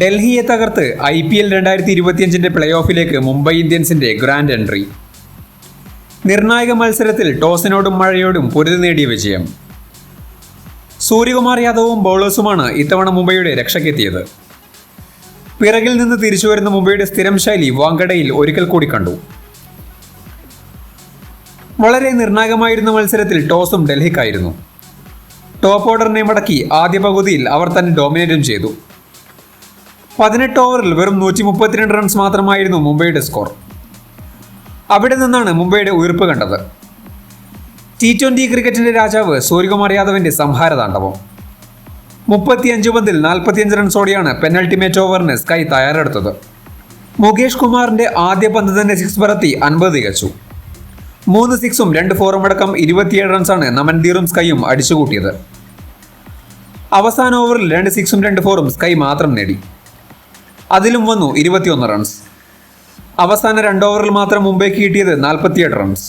ഡൽഹിയെ തകർത്ത് I P L രണ്ടായിരത്തി ഇരുപത്തിയഞ്ചിന്റെ പ്ലേ ഓഫിലേക്ക് മുംബൈ ഇന്ത്യൻസിന്റെ ഗ്രാൻഡ് എൻട്രി. നിർണായക മത്സരത്തിൽ ടോസിനോടും മഴയോടും പൊരുതി നേടിയ വിജയം. സൂര്യകുമാർ യാദവും ബൗളേഴ്സുമാണ് ഇത്തവണ മുംബൈയുടെ രക്ഷയ്ക്കെത്തിയത്. പിറകിൽ നിന്ന് തിരിച്ചു വരുന്ന മുംബൈയുടെ സ്ഥിരം ശൈലി വാങ്കടയിൽ ഒരിക്കൽ കൂടി കണ്ടു. വളരെ നിർണായകമായിരുന്ന മത്സരത്തിൽ ടോസും ഡൽഹിക്കായിരുന്നു. ടോപ്പ് ഓർഡറിനെ മടക്കി ആദ്യ പകുതിയിൽ അവർ തന്നെ ഡോമിനേറ്റും ചെയ്തു. പതിനെട്ട് ഓവറിൽ വെറും നൂറ്റി മുപ്പത്തിരണ്ട് റൺസ് മാത്രമായിരുന്നു മുംബൈയുടെ സ്കോർ അവിടെ നിന്നാണ് മുംബൈയുടെ ഉയർപ്പ് കണ്ടത്. ടി ട്വന്റി ക്രിക്കറ്റിന്റെ രാജാവ് സൂര്യകുമാർ യാദവിന്റെ സംഹാര താണ്ഡവം മുപ്പത്തിയഞ്ച് പന്തിൽ നാൽപ്പത്തിയഞ്ച് റൺസോടെയാണ് പെനൽറ്റിമേറ്റ് ഓവറിന് സ്കൈ തയ്യാറെടുത്തത്. മുകേഷ് കുമാറിന്റെ ആദ്യ പന്ത് തന്നെ സിക്സ് പറത്തി അൻപത് തികച്ചു മൂന്ന് സിക്സും രണ്ട് ഫോറും അടക്കം ഇരുപത്തിയേഴ് റൺസാണ് നമൻദീറും സ്കൈയും അടിച്ചുകൂട്ടിയത്. അവസാന ഓവറിൽ രണ്ട് സിക്സും രണ്ട് ഫോറും സ്കൈ മാത്രം നേടി. അതിലും വന്നു ഇരുപത്തിയൊന്ന് റൺസ് അവസാന രണ്ട് ഓവറിൽ മാത്രം മുംബൈക്ക് കിട്ടിയത് നാൽപ്പത്തിയെട്ട് റൺസ്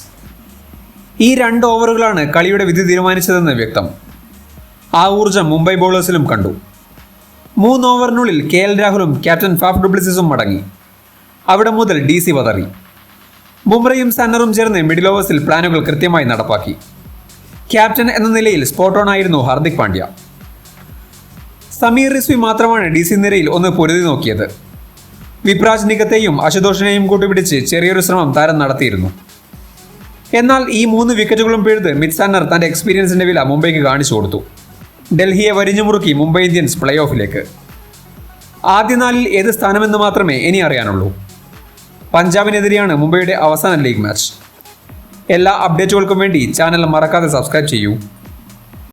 ഈ രണ്ട് ഓവറുകളാണ് കളിയുടെ വിധി തീരുമാനിച്ചതെന്ന് വ്യക്തം. ആ ഊർജം മുംബൈ ബൗളേഴ്സിലും കണ്ടു. മൂന്ന് ഓവറിനുള്ളിൽ കെ എൽ രാഹുലും ക്യാപ്റ്റൻ ഫാഫ് ഡുപ്ലിസിസും മടങ്ങി. അവിടെ മുതൽ ഡി സി വതറി ബുംറയും സന്നറും ചേർന്ന് മിഡിൽ ഓവേഴ്സിൽ പ്ലാനുകൾ കൃത്യമായി നടപ്പാക്കി. ക്യാപ്റ്റൻ എന്ന നിലയിൽ സ്പോട്ട് ഓൺ ആയിരുന്നു ഹാർദിക് പാണ്ഡ്യ. സമീർ റിസ്വി മാത്രമാണ് ഡി സി നിരയിൽ ഒന്ന് പൊരുതി നോക്കിയത്. വിപ്രാജ് നിഗത്തെയും അശുതോഷിനെയും കൂട്ടുപിടിച്ച് ചെറിയൊരു ശ്രമം താരം നടത്തിയിരുന്നു. എന്നാൽ ഈ മൂന്ന് വിക്കറ്റുകളും പിഴുത് മിത്സാനർ തന്റെ എക്സ്പീരിയൻസിന്റെ വില മുംബൈക്ക് കാണിച്ചു കൊടുത്തു. ഡൽഹിയെ വരിഞ്ഞു മുറുക്കി മുംബൈ ഇന്ത്യൻസ് പ്ലേ ഓഫിലേക്ക് ആദ്യ നാലിൽ ഏത് സ്ഥാനമെന്ന് മാത്രമേ ഇനി അറിയാനുള്ളൂ. പഞ്ചാബിനെതിരെയാണ് മുംബൈയുടെ അവസാന ലീഗ് മാച്ച്. എല്ലാ അപ്ഡേറ്റുകൾക്കും വേണ്ടി ചാനൽ മറക്കാതെ സബ്സ്ക്രൈബ് ചെയ്യൂ.